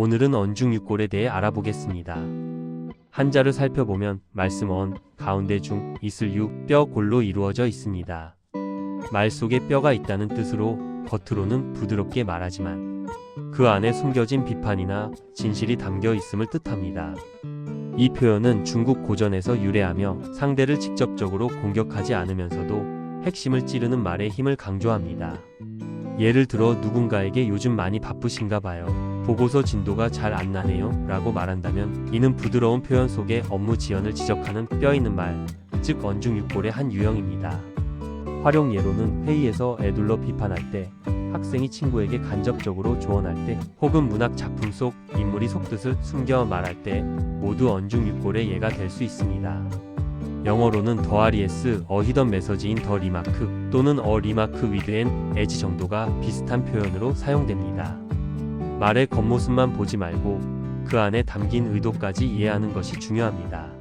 오늘은 언중육골에 대해 알아보겠습니다. 한자를 살펴보면 말씀 언, 가운데 중, 이슬 육, 뼈 골로 이루어져 있습니다. 말 속에 뼈가 있다는 뜻으로 겉으로는 부드럽게 말하지만 그 안에 숨겨진 비판이나 진실이 담겨 있음을 뜻합니다. 이 표현은 중국 고전에서 유래하며 상대를 직접적으로 공격하지 않으면서도 핵심을 찌르는 말의 힘을 강조합니다. 예를 들어 누군가에게 요즘 많이 바쁘신가 봐요. 보고서 진도가 잘 안 나네요. 라고 말한다면 이는 부드러운 표현 속에 업무 지연을 지적하는 뼈 있는 말, 즉 언중육골의 한 유형입니다. 활용 예로는 회의에서 애둘러 비판할 때, 학생이 친구에게 간접적으로 조언할 때, 혹은 문학 작품 속 인물이 속뜻을 숨겨 말할 때 모두 언중육골의 예가 될 수 있습니다. 영어로는 더 아리에스 어 히던 메서지인 더 리마크 또는 어 리마크 위드엔 에지 정도가 비슷한 표현으로 사용됩니다. 말의 겉모습만 보지 말고 그 안에 담긴 의도까지 이해하는 것이 중요합니다.